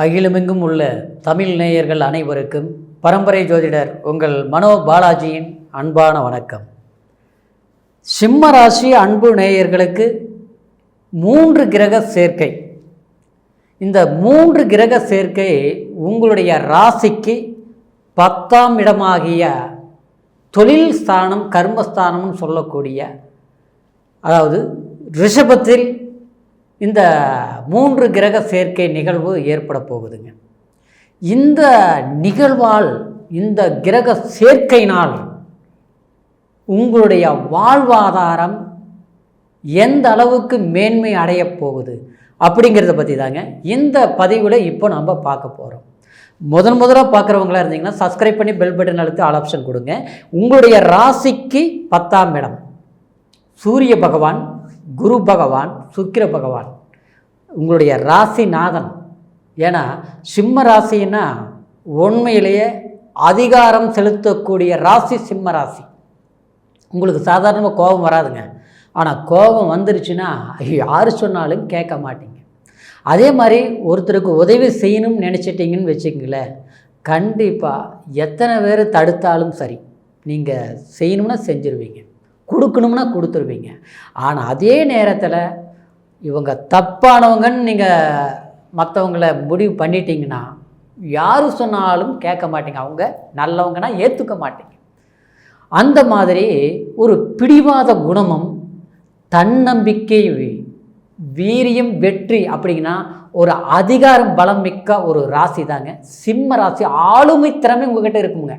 அகிலுமெங்கும் உள்ள தமிழ் நேயர்கள் அனைவருக்கும் பரம்பரை ஜோதிடர் உங்கள் மனோ பாலாஜியின் அன்பான வணக்கம். சிம்ம ராசி அன்பு நேயர்களுக்கு மூன்று கிரக சேர்க்கை. இந்த மூன்று கிரக சேர்க்கை உங்களுடைய ராசிக்கு பத்தாம் இடமாகிய தொழில் ஸ்தானம் கர்மஸ்தானம்னு சொல்லக்கூடிய அதாவது ரிஷபத்தில் இந்த மூன்று கிரக சேர்க்கை நிகழ்வு ஏற்பட போகுதுங்க. இந்த நிகழ்வால் இந்த கிரக சேர்க்கையினால் உங்களுடைய வாழ்வாதாரம் எந்த அளவுக்கு மேன்மை அடையப் போகுது அப்படிங்கிறத பற்றி தாங்க இந்த பதிவில் இப்போ நம்ம பார்க்க போகிறோம் முதன் முதலாக பார்க்குறவங்களா இருந்தீங்கன்னா சப்ஸ்கிரைப் பண்ணி பெல் பட்டன் அழுத்து ஆல் ஆப்ஷன் கொடுங்க. உங்களுடைய ராசிக்கு பத்தாம் இடம். சூரிய பகவான் குரு பகவான் சுக்கிர பகவான் உங்களுடைய ராசிநாதன் ஏன்னா சிம்ம ராசின்னா உண்மையிலேயே அதிகாரம் செலுத்தக்கூடிய ராசி சிம்ம ராசி. உங்களுக்கு சாதாரணமாக கோபம் வராதுங்க. ஆனால் கோபம் வந்துருச்சுன்னா யார் சொன்னாலும் கேட்க மாட்டீங்க. அதே மாதிரி ஒருத்தருக்கு உதவி செய்யணும்னு நினச்சிட்டிங்கன்னு வச்சுக்கங்களேன் கண்டிப்பாக எத்தனை பேர் தடுத்தாலும் சரி நீங்கள் செய்யணும்னா செஞ்சுருவீங்க. கொடுக்கணும்னா கொடுத்துருவீங்க. ஆனால் அதே நேரத்தில் இவங்க தப்பானவங்கன்னு நீங்கள் மற்றவங்கள முடிவு பண்ணிட்டீங்கன்னா யார் சொன்னாலும் கேட்க மாட்டீங்க. அவங்க நல்லவங்கன்னா ஏற்றுக்க மாட்டீங்க. அந்த மாதிரி ஒரு பிடிவாத குணமும் தன்னம்பிக்கை வீரியம் வெற்றி அப்படின்னா ஒரு அதிகாரம் பலம் மிக்க ஒரு ராசி தாங்க. சிம்ம ராசி ஆளுமை திறமை உங்ககிட்ட இருக்குங்க.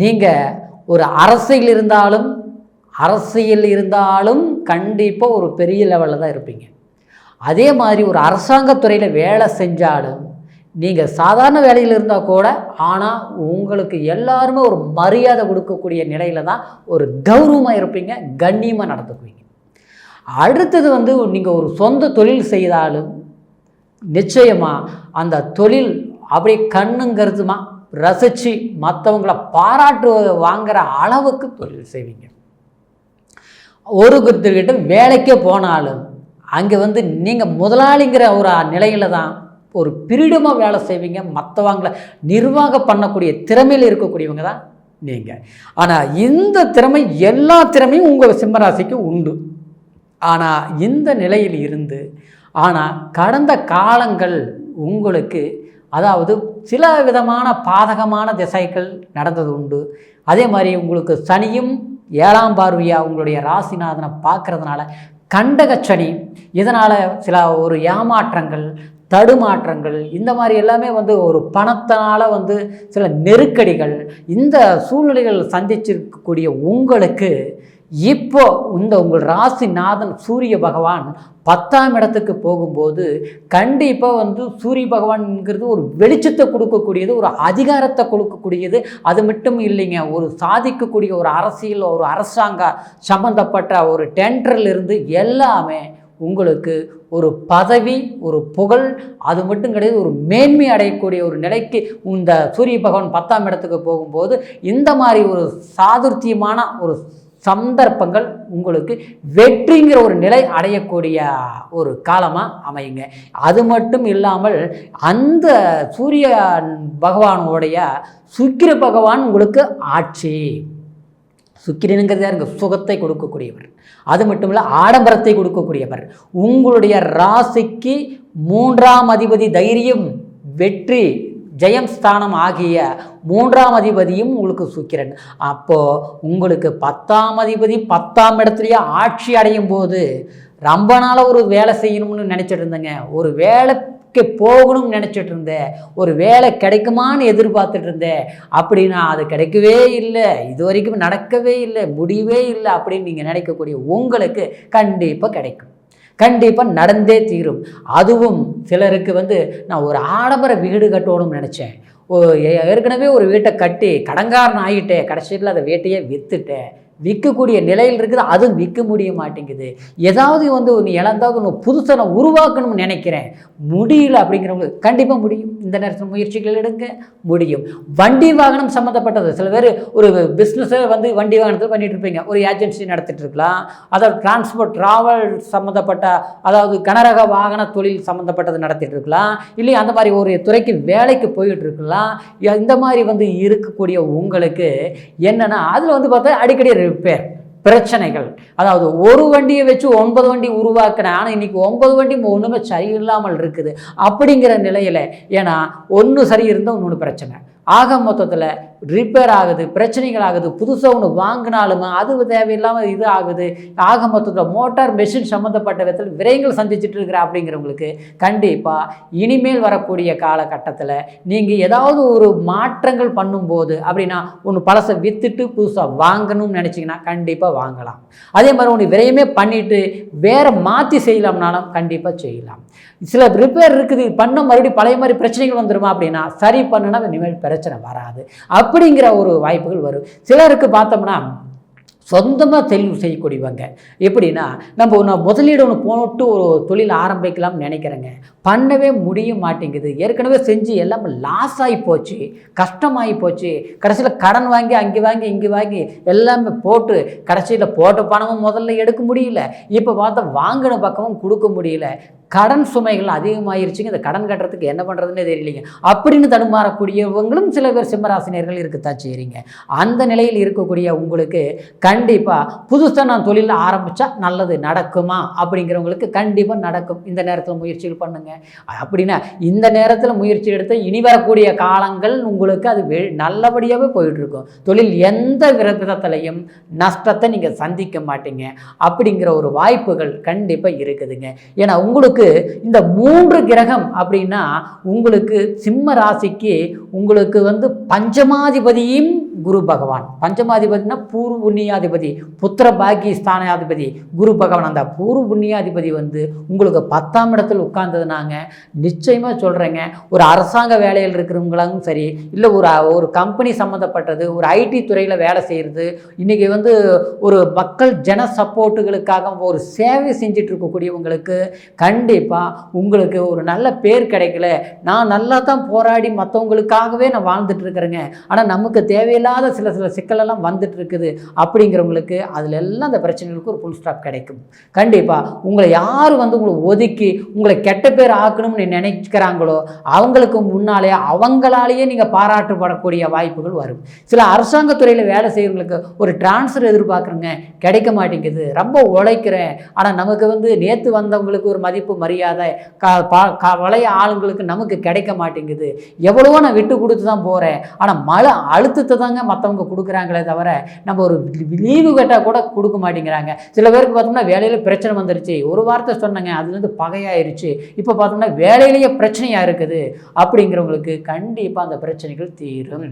நீங்கள் ஒரு அரசியல் இருந்தாலும் அரசியல் இருந்தாலும் கண்டிப்பாக ஒரு பெரிய லெவலில் தான் இருப்பீங்க. அதே மாதிரி ஒரு அரசாங்கத்துறையில் வேலை செஞ்சாலும் நீங்கள் சாதாரண வேலையில் இருந்தால் கூட ஆனால் உங்களுக்கு எல்லாருமே ஒரு மரியாதை கொடுக்கக்கூடிய நிலையில் தான் ஒரு கௌரவமாக இருப்பீங்க கண்ணியமாக நடந்துக்குவீங்க. அடுத்தது வந்து நீங்கள் ஒரு சொந்த தொழில் செய்தாலும் நிச்சயமாக அந்த தொழில் அப்படியே கண்ணும் கருத்துமா ரசித்து மற்றவங்கள பாராட்டு வாங்குகிற அளவுக்கு தொழில் செய்வீங்க. ஒரு ஒருத்தர்கிட்ட வேலைக்கே போனாலும் அங்கே வந்து நீங்கள் முதலாளிங்கிற ஒரு நிலையில் தான் ஒரு பிரிடமாக வேலை செய்வீங்க மற்றவங்களை நிர்வாகம் பண்ணக்கூடிய திறமையில் இருக்கக்கூடியவங்க தான் நீங்கள் ஆனால் இந்த திறமை எல்லா திறமையும் உங்கள் சிம்மராசிக்கு உண்டு. ஆனால் இந்த நிலையில் இருந்து ஆனால் கடந்த காலங்கள் உங்களுக்கு அதாவது சில விதமான பாதகமான திசைகள் நடந்தது உண்டு. அதே மாதிரி உங்களுக்கு சனியும் ஏழாம் பார்வையாக உங்களுடைய ராசிநாதனை பார்க்குறதுனால கண்டகச்சனி இதனால் சில ஒரு ஏமாற்றங்கள் தடுமாற்றங்கள் இந்த மாதிரி எல்லாமே வந்து ஒரு பணத்தினால் வந்து சில நெருக்கடிகள் இந்த சூழ்நிலைகள் சந்திச்சிருக்கக்கூடிய உங்களுக்கு இப்போ இந்த உங்கள் ராசிநாதன் சூரிய பகவான் பத்தாம் இடத்துக்கு போகும்போது கண்டிப்பாக வந்து சூரிய பகவான்ங்கிறது ஒரு வெளிச்சத்தை கொடுக்கக்கூடியது ஒரு அதிகாரத்தை கொடுக்கக்கூடியது. அது மட்டும் இல்லைங்க ஒரு சாதிக்கக்கூடிய ஒரு அரசியல் ஒரு அரசாங்க சம்பந்தப்பட்ட ஒரு டெண்டர்லேருந்து எல்லாமே உங்களுக்கு ஒரு பதவி ஒரு புகழ் அது மட்டும் கிடையாது ஒரு மேன்மை அடையக்கூடிய ஒரு நிலைக்கு இந்த சூரிய பகவான் பத்தாம் இடத்துக்கு போகும்போது இந்த மாதிரி ஒரு சாதுர்த்தியமான ஒரு சந்தர்ப்பங்கள் உங்களுக்கு வெற்றிங்கிற ஒரு நிலை அடையக்கூடிய ஒரு காலமாக அமையுங்க. அது மட்டும் இல்லாமல் அந்த சூரிய பகவானுடைய சுக்கிர பகவான் உங்களுக்கு ஆட்சி. சுக்கிரனுங்கிறது யாருங்க சுகத்தை கொடுக்கக்கூடியவர். அது மட்டும் இல்லை ஆடம்பரத்தை கொடுக்கக்கூடியவர். உங்களுடைய ராசிக்கு மூன்றாம் அதிபதி தைரியம் வெற்றி ஜெயம் ஸ்தானம் ஆகிய மூன்றாம் அதிபதியும் உங்களுக்கு சுக்கிரன். அப்போது உங்களுக்கு பத்தாம் அதிபதி பத்தாம் இடத்துலையே ஆட்சி அடையும் போது ரொம்ப நாளாக ஒரு வேலை செய்யணும்னு நினச்சிட்டு இருந்தேங்க. ஒரு வேலை வேலைக்கு போகணும்னு நினச்சிட்டு இருந்தேன் ஒரு வேலை கிடைக்குமான்னு எதிர்பார்த்துட்டு இருந்தேன் அப்படின்னா அது கிடைக்கவே இல்லை. இது வரைக்கும் நடக்கவே இல்லை. முடியவே இல்லை அப்படின்னு நீங்கள் நினைக்கக்கூடிய உங்களுக்கு கண்டிப்பாக கிடைக்கும். கண்டிப்பாக நடந்தே தீரும். அதுவும் சிலருக்கு வந்து நான் ஒரு ஆடம்பர வீடு கட்டணும்னு நினச்சேன். ஓ ஏற்கனவே ஒரு வீட்டை கட்டி கடங்காரன் ஆகிட்டேன் கடைசியில் அதை வீட்டையே விற்றுட்டேன் விற்கக்கூடிய நிலையில் இருக்குது அதுவும் விற்க முடிய மாட்டேங்குது. ஏதாவது வந்து ஒன்று இழந்தாவது ஒன்று புதுசாக நான் உருவாக்கணும்னு நினைக்கிறேன். முடியல அப்படிங்கிறவங்களுக்கு கண்டிப்பாக முடியும். இந்த நேரத்தில் முயற்சிகள் எடுங்க முடியும். வண்டி வாகனம் சம்மந்தப்பட்டது சில பேர் ஒரு பிஸ்னஸை வந்து வண்டி வாகனத்தில் பண்ணிகிட்டு இருப்பீங்க. ஒரு ஏஜென்சி நடத்திட்டு இருக்கலாம். அதாவது டிரான்ஸ்போர்ட் ட்ராவல் சம்மந்தப்பட்ட அதாவது கனரக வாகன தொழில் சம்மந்தப்பட்டது நடத்திட்டு இருக்கலாம். இல்லை அந்த மாதிரி ஒரு துறைக்கு வேலைக்கு போயிட்டு இருக்கலாம். இந்த மாதிரி வந்து இருக்கக்கூடிய உங்களுக்கு என்னென்னா அதில் வந்து பார்த்தா அடிக்கடி ரிப்பேர் பிரச்சனைகள். அதாவது ஒரு வண்டியை வச்சு ஒன்பது வண்டி உருவாக்கினேன் ஆனால் இன்னைக்கு ஒன்பது வண்டி ஒன்றுமே சரியில்லாமல் இருக்குது. அப்படிங்கிற நிலையில் ஏன்னா ஒன்று சரி இருந்தால் இன்னொன்று பிரச்சனை. ஆக மொத்தத்தில் ரிப்பேர் ஆகுது பிரச்சனைகள் ஆகுது புதுசாக ஒன்று வாங்கினாலுமே அது தேவையில்லாமல் இது ஆகுது. ஆக மொத்தத்தில் மோட்டார் மெஷின் சம்மந்தப்பட்ட விதத்தில் விரயங்கள் சந்திச்சுட்டு இருக்கிற அப்படிங்கிறவங்களுக்கு கண்டிப்பாக இனிமேல் வரக்கூடிய காலகட்டத்தில் நீங்கள் ஏதாவது ஒரு மாற்றங்கள் பண்ணும்போது அப்படின்னா ஒன்று பழசை விற்றுட்டு புதுசாக வாங்கணும்னு நினச்சிங்கன்னா கண்டிப்பாக வாங்கலாம். அதே மாதிரி ஒன்று விரயமே பண்ணிவிட்டு வேறு மாற்றி செய்யலாம்னாலும் கண்டிப்பாக செய்யலாம். சில ரிப்பேர் இருக்குது பண்ண மறுபடியும் பழைய மாதிரி பிரச்சனைகள் வந்துருமா அப்படின்னா சரி பண்ணுனா இனிமேல் பிரச்சனை வராது. அப் அப்படிங்கிற ஒரு வாய்ப்புகள் வரும். சிலருக்கு பார்த்தோம்னா சொந்தமாக தெளிவு செய்யக்கூடியவங்க. எப்படின்னா நம்ம ஒன்று முதலீடு ஒன்று போட்டு ஒரு தொழில் ஆரம்பிக்கலாம்னு நினைக்கிறேங்க. பண்ணவே முடிய மாட்டேங்குது. ஏற்கனவே செஞ்சு எல்லாமே லாஸ் ஆகி போச்சு. கஷ்டமாகி போச்சு. கடைசியில் கடன் வாங்கி அங்கே வாங்கி இங்கே வாங்கி எல்லாமே போட்டு கடைசியில் போட்ட பணமும் முதல்ல எடுக்க முடியல. இப்போ பார்த்தா வாங்கின பக்கமும் கொடுக்க முடியல. கடன் சுமைகள் அதிகமாகிருச்சுங்க இந்த கடன் கட்டுறதுக்கு என்ன பண்ணுறதுன்னே தெரியலைங்க. அப்படின்னு தடுமாறக்கூடியவங்களும் சில பேர் சிம்மராசினியர்கள் இருக்கத்தான் செய்கிறீங்க அந்த நிலையில் இருக்கக்கூடிய உங்களுக்கு கண்டிப்பாக புதுசாக நான் தொழில் ஆரம்பித்தா நல்லது நடக்குமா? அப்படிங்கிறவங்களுக்கு கண்டிப்பாக நடக்கும். இந்த நேரத்தில் முயற்சிகள் பண்ணுங்க. அப்படின்னா இந்த நேரத்தில் முயற்சி எடுத்து இனி வரக்கூடிய காலங்கள் உங்களுக்கு அது வெ நல்லபடியாகவே போயிட்டுருக்கும். தொழில் எந்த விதத்திலையும் நஷ்டத்தை நீங்கள் சந்திக்க மாட்டீங்க. அப்படிங்கிற ஒரு வாய்ப்புகள் கண்டிப்பாக இருக்குதுங்க. ஏன்னா உங்களுக்கு இந்த மூன்று கிரகம் அப்படின்னா உங்களுக்கு சிம்ம ராசிக்கு உங்களுக்கு வந்து பஞ்சமாதிபதியும் குரு பகவான். பஞ்சமாதிபதினா பூர்வ புண்ணியாதிபதி புத்திர பாக்கிய ஸ்தானாதிபதி குரு பகவான். அந்த பூர்வ புண்ணியாதிபதி வந்து உங்களுக்கு பத்தாம் இடத்தில் உட்கார்ந்ததுனாங்க. நிச்சயமாக சொல்கிறேங்க ஒரு அரசாங்க வேலையில் இருக்கிறவங்களும் சரி இல்லை ஒரு ஒரு கம்பெனி சம்மந்தப்பட்டது ஒரு ஐடி துறையில் வேலை செய்கிறது இன்றைக்கி வந்து ஒரு மக்கள் ஜன சப்போர்ட்டுகளுக்காக ஒரு சேவை செஞ்சுட்டு இருக்கக்கூடியவங்களுக்கு கண்டிப்பாக உங்களுக்கு ஒரு நல்ல பேர் கிடைக்கல. நான் நல்லா தான் போராடி மற்றவங்களுக்காகவே நான் வாழ்ந்துட்டு இருக்கிறேங்க. ஆனால் நமக்கு தேவையில்லாத இல்லாத சில சில சிக்கலெல்லாம் வந்துட்டு இருக்குது அப்படிங்கிறவங்களுக்கு அதில் எல்லாம் அந்த பிரச்சனைகளுக்கு ஒரு புல் ஸ்டாப் கிடைக்கும். கண்டிப்பாக உங்களை யார் வந்து உங்களை ஒதுக்கி உங்களை கெட்ட பேர் ஆக்கணும்னு நினைக்கிறாங்களோ அவங்களுக்கு முன்னாலே அவங்களாலேயே நீங்கள் பாராட்டப்படக்கூடிய வாய்ப்புகள் வரும். சில அரசாங்க துறையில் வேலை செய்கிறவங்களுக்கு ஒரு டிரான்ஸ்ஃபர் எதிர்பார்க்குறங்க கிடைக்க மாட்டேங்குது. ரொம்ப உழைக்கிறேன். ஆனால் நமக்கு வந்து நேற்று வந்தவங்களுக்கு ஒரு மதிப்பு மரியாதை க வளைய ஆளுங்களுக்கு நமக்கு கிடைக்க மாட்டேங்குது. எவ்வளவோ நான் விட்டு கொடுத்து தான் போகிறேன் ஆனால் மழை அழுத்தத்தை தாங்க தாங்க மற்றவங்க கொடுக்குறாங்களே தவிர நம்ம ஒரு லீவு கேட்டால் கூட கொடுக்க மாட்டேங்கிறாங்க. சில பேருக்கு பார்த்தோம்னா வேலையில் பிரச்சனை வந்துருச்சு. ஒரு வார்த்தை சொன்னாங்க அதுலேருந்து பகையாயிருச்சு. இப்போ பார்த்தோம்னா வேலையிலேயே பிரச்சனையாக இருக்குது. அப்படிங்கிறவங்களுக்கு கண்டிப்பாக அந்த பிரச்சனைகள் தீரும்.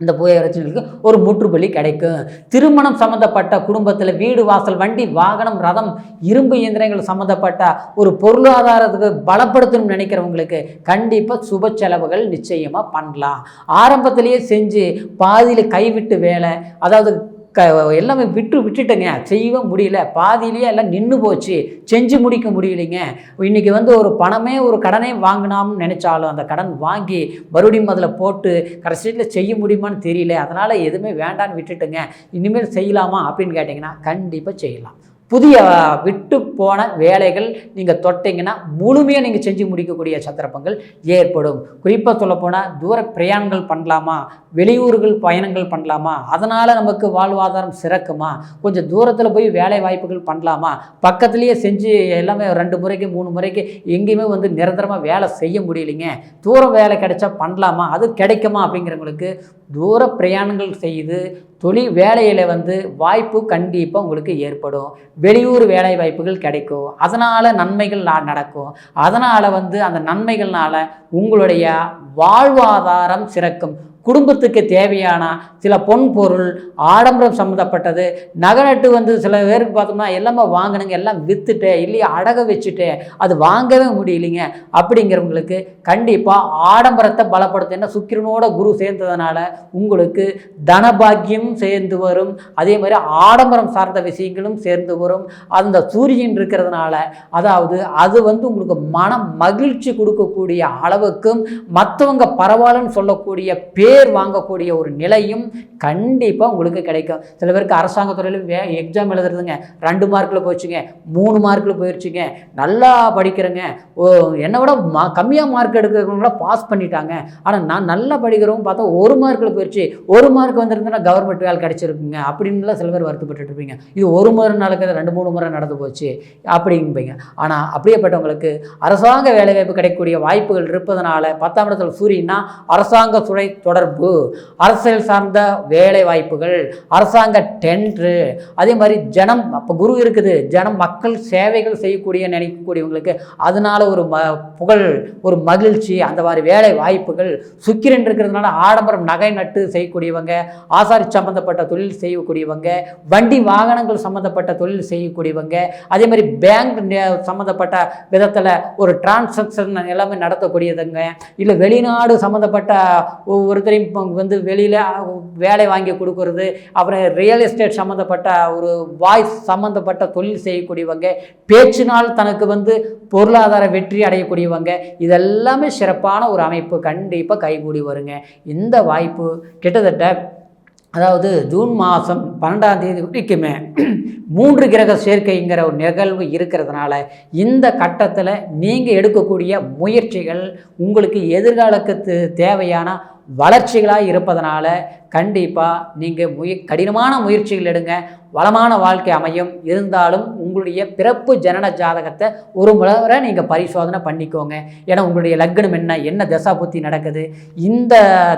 இந்த புய பிரச்சனைகளுக்கு ஒரு முற்றுப்புள்ளி கிடைக்கும். திருமணம் சம்மந்தப்பட்ட குடும்பத்தில் வீடு வாசல் வண்டி வாகனம் ரதம் இரும்பு இயந்திரங்கள் சம்மந்தப்பட்ட ஒரு பொருளாதாரத்துக்கு பலப்படுத்தணும்னு நினைக்கிறவங்களுக்கு கண்டிப்பாக சுப செலவுகள் நிச்சயமாக பண்ணலாம். ஆரம்பத்திலேயே செஞ்சு பாதியில் கைவிட்டு வேலை அதாவது க எல்லாமே விட்டு விட்டுட்டேங்க. செய்யவும் முடியல. பாதியிலேயே எல்லாம் நின்று போச்சு. செஞ்சு முடிக்க முடியலைங்க. இன்றைக்கி வந்து ஒரு பணமே ஒரு கடனே வாங்கினாம்னு நினச்சாலும் அந்த கடன் வாங்கி மறுபடியும் அதில் போட்டு கடைசியில் செய்ய முடியுமான்னு தெரியல. அதனால் எதுவுமே வேண்டான்னு விட்டுட்டுங்க. இனிமேல் செய்யலாமா அப்படின்னு கேட்டிங்கன்னா கண்டிப்பாக செய்யலாம். புதிய விட்டு போன வேலைகள் நீங்கள் தொட்டிங்கன்னா முழுமையாக நீங்கள் செஞ்சு முடிக்கக்கூடிய சந்தர்ப்பங்கள் ஏற்படும். குறிப்பாக சொல்லப்போனால் தூர பிரயாணங்கள் பண்ணலாமா? வெளியூர்கள் பயணங்கள் பண்ணலாமா? அதனால் நமக்கு வாழ்வாதாரம் சிறக்குமா? கொஞ்சம் தூரத்தில் போய் வேலை வாய்ப்புகள் பண்ணலாமா? பக்கத்துலேயே செஞ்சு எல்லாமே ரெண்டு முறைக்கு மூணு முறைக்கு எங்கேயுமே வந்து நிரந்தரமாக வேலை செய்ய முடியலைங்க. தூரம் வேலை கிடைச்சா பண்ணலாமா? அது கிடைக்குமா அப்படிங்கிறவங்களுக்கு தூர பிரயாணங்கள் செய்து தொழில் வேலையில் வந்து வாய்ப்பு கண்டிப்பாக உங்களுக்கு ஏற்படும். வெளியூர் வேலை வாய்ப்புகள் கிடைக்கும். அதனால் நன்மைகள் நடக்கும். அதனால் வந்து அந்த நன்மைகள்னால் உங்களுடைய வாழ்வாதாரம் சிறக்கும். குடும்பத்துக்கு தேவையான சில பொன் பொருள் ஆடம்பரம் சம்மந்தப்பட்டது நகை நட்டு வந்து சில பேருக்கு பார்த்தோம்னா எல்லாமே வாங்கினுங்க எல்லாம் விற்றுட்டேன் இல்லையா அடக வச்சுட்டேன் அது வாங்கவே முடியலைங்க. அப்படிங்கிறவங்களுக்கு கண்டிப்பாக ஆடம்பரத்தை பலப்படுத்த என்ன சுக்கிரனோட குரு சேர்ந்ததுனால உங்களுக்கு தனபாக்கியம் சேர்ந்து வரும். அதே மாதிரி ஆடம்பரம் சார்ந்த விஷயங்களும் சேர்ந்து வரும். அந்த சூரியன் இருக்கிறதுனால அதாவது அது வந்து உங்களுக்கு மன மகிழ்ச்சி கொடுக்கக்கூடிய அளவுக்கும் மற்றவங்க பரவாயில்லன்னு சொல்லக்கூடிய பேர் பேர் வாங்கக்கூடிய ஒரு நிலையும் கண்டிப்பாக உங்களுக்கு கிடைக்கும். சில பேருக்கு அரசாங்க துறையில் வே எக்ஸாம் எழுதுறதுங்க ரெண்டு மார்க்கில் போச்சுங்க மூணு மார்க்கில் போயிடுச்சுங்க நல்லா படிக்கிறேங்க. ஓ என்னை விட மா கம்மியாக மார்க் எடுக்கிறவங்கள பாஸ் பண்ணிட்டாங்க. ஆனால் நான் நல்லா படிக்கிறவங்க பார்த்தா ஒரு மார்க்கில் போயிடுச்சு ஒரு மார்க் வந்திருந்தேன்னா கவர்மெண்ட் வேலை கிடச்சிருக்குங்க. அப்படின்லாம் சில பேர் வருத்தப்பட்டு இருப்பீங்க இது ஒரு முறை நடக்கிறது ரெண்டு மூணு முறை நடந்து போச்சு அப்படிம்பீங்க. ஆனால் அப்படியேப்பட்டவங்களுக்கு அரசாங்க வேலைவாய்ப்பு கிடைக்கக்கூடிய வாய்ப்புகள் இருப்பதனால பத்தாம் இடத்துல சூரியன்னா அரசாங்க துறை தொடர்பு அரசியல் சார்ந்த வேலை வாய்ப்புகள் அரசாங்க டென்ட்ரு அதே மாதிரி ஜனம் அப்போ குரு இருக்குது ஜனம் மக்கள் சேவைகள் செய்யக்கூடிய நினைக்கக்கூடியவங்களுக்கு அதனால ஒரு ம புகழ் ஒரு மகிழ்ச்சி அந்த மாதிரி வேலை வாய்ப்புகள் சுக்கிரன் இருக்கிறதுனால ஆடம்பரம் நகை நட்டு செய்யக்கூடியவங்க ஆசாரி சம்பந்தப்பட்ட தொழில் செய்யக்கூடியவங்க வண்டி வாகனங்கள் சம்மந்தப்பட்ட தொழில் செய்யக்கூடியவங்க அதே மாதிரி பேங்க் சம்மந்தப்பட்ட விதத்தில் ஒரு டிரான்சாக்ஷன் எல்லாமே நடத்தக்கூடியதுங்க இல்லை வெளிநாடு சம்மந்தப்பட்ட ஒவ்வொருத்தரையும் இப்போ வந்து வெளியில் வேலை வாங்கி கொடுக்கறது அப்புறம் ரியல் எஸ்டேட் சம்மந்தப்பட்ட ஒரு வாய்ஸ் சம்மந்தப்பட்ட தொழில் செய்யக்கூடியவங்க பேச்சினால் தனக்கு வந்து பொருளாதார வெற்றி அடையக்கூடியவங்க இதெல்லாமே சிறப்பான ஒரு அமைப்பு கண்டிப்பாக கைகூடி வருங்க. இந்த வாய்ப்பு கிட்டத்தட்ட அதாவது ஜூன் மாதம் பன்னெண்டாம் தேதி வரைக்குமே மூன்று கிரக சேர்க்கைங்கிற ஒரு நிகழ்வு இருக்கிறதுனால இந்த கட்டத்தில் நீங்கள் எடுக்கக்கூடிய முயற்சிகள் உங்களுக்கு எதிர்காலத்துக்கு தேவையான வளர்ச்சிகளாக இருப்பதனால கண்டிப்பாக நீங்கள் முய கடினமான முயற்சிகள் எடுங்க. வளமான வாழ்க்கை அமையும். இருந்தாலும் உங்களுடைய பிறப்பு ஜனன ஜாதகத்தை ஒரு முறை நீங்கள் பரிசோதனை பண்ணிக்கோங்க. ஏன்னா உங்களுடைய லக்னம் என்ன? என்ன தசா புத்தி நடக்குது? இந்த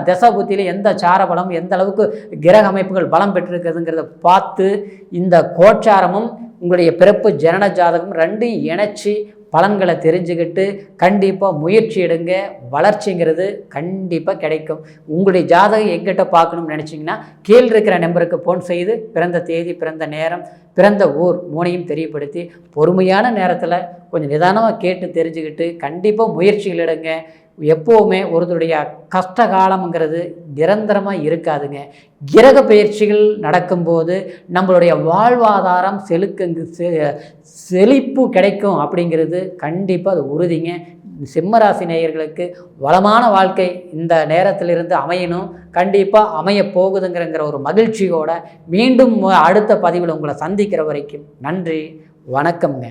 தசா புத்தியில் எந்த சார பலம் எந்த அளவுக்கு கிரக அமைப்புகள் பலம் பெற்றிருக்குதுங்கிறத பார்த்து இந்த கோச்சாரமும் உங்களுடைய பிறப்பு ஜனன ஜாதகம் ரெண்டும் இணைச்சி பலன்களை தெரிஞ்சுக்கிட்டு கண்டிப்பாக முயற்சி எடுங்க. வளர்ச்சிங்கிறது கண்டிப்பாக கிடைக்கும். உங்களுடைய ஜாதகம் எங்கிட்ட பார்க்கணும்னு நினச்சிங்கன்னா கீழ் இருக்கிற நம்பருக்கு ஃபோன் செய்து பிறந்த தேதி பிறந்த நேரம் பிறந்த ஊர் மூனையும் தெரியப்படுத்தி பொறுமையான நேரத்தில் கொஞ்சம் நிதானமாக கேட்டு தெரிஞ்சுக்கிட்டு கண்டிப்பாக முயற்சிகள் எடுங்க. எப்போவுமே ஒருத்தருடைய கஷ்ட காலம்ங்கிறது நிரந்தரமாக இருக்காதுங்க. கிரக பயிற்சிகள் நடக்கும்போது நம்மளுடைய வாழ்வாதாரம் செலுக்கு செ- செழிப்பு கிடைக்கும் அப்படிங்கிறது கண்டிப்பாக அது உறுதிங்க. சிம்மராசி நேயர்களுக்கு வளமான வாழ்க்கை இந்த நேரத்திலிருந்து அமையணும். கண்டிப்பாக அமைய போகுதுங்கிறங்கிற ஒரு மகிழ்ச்சியோட மீண்டும் அடுத்த பதிவில் உங்களை சந்திக்கிற வரைக்கும் நன்றி வணக்கம்ங்க.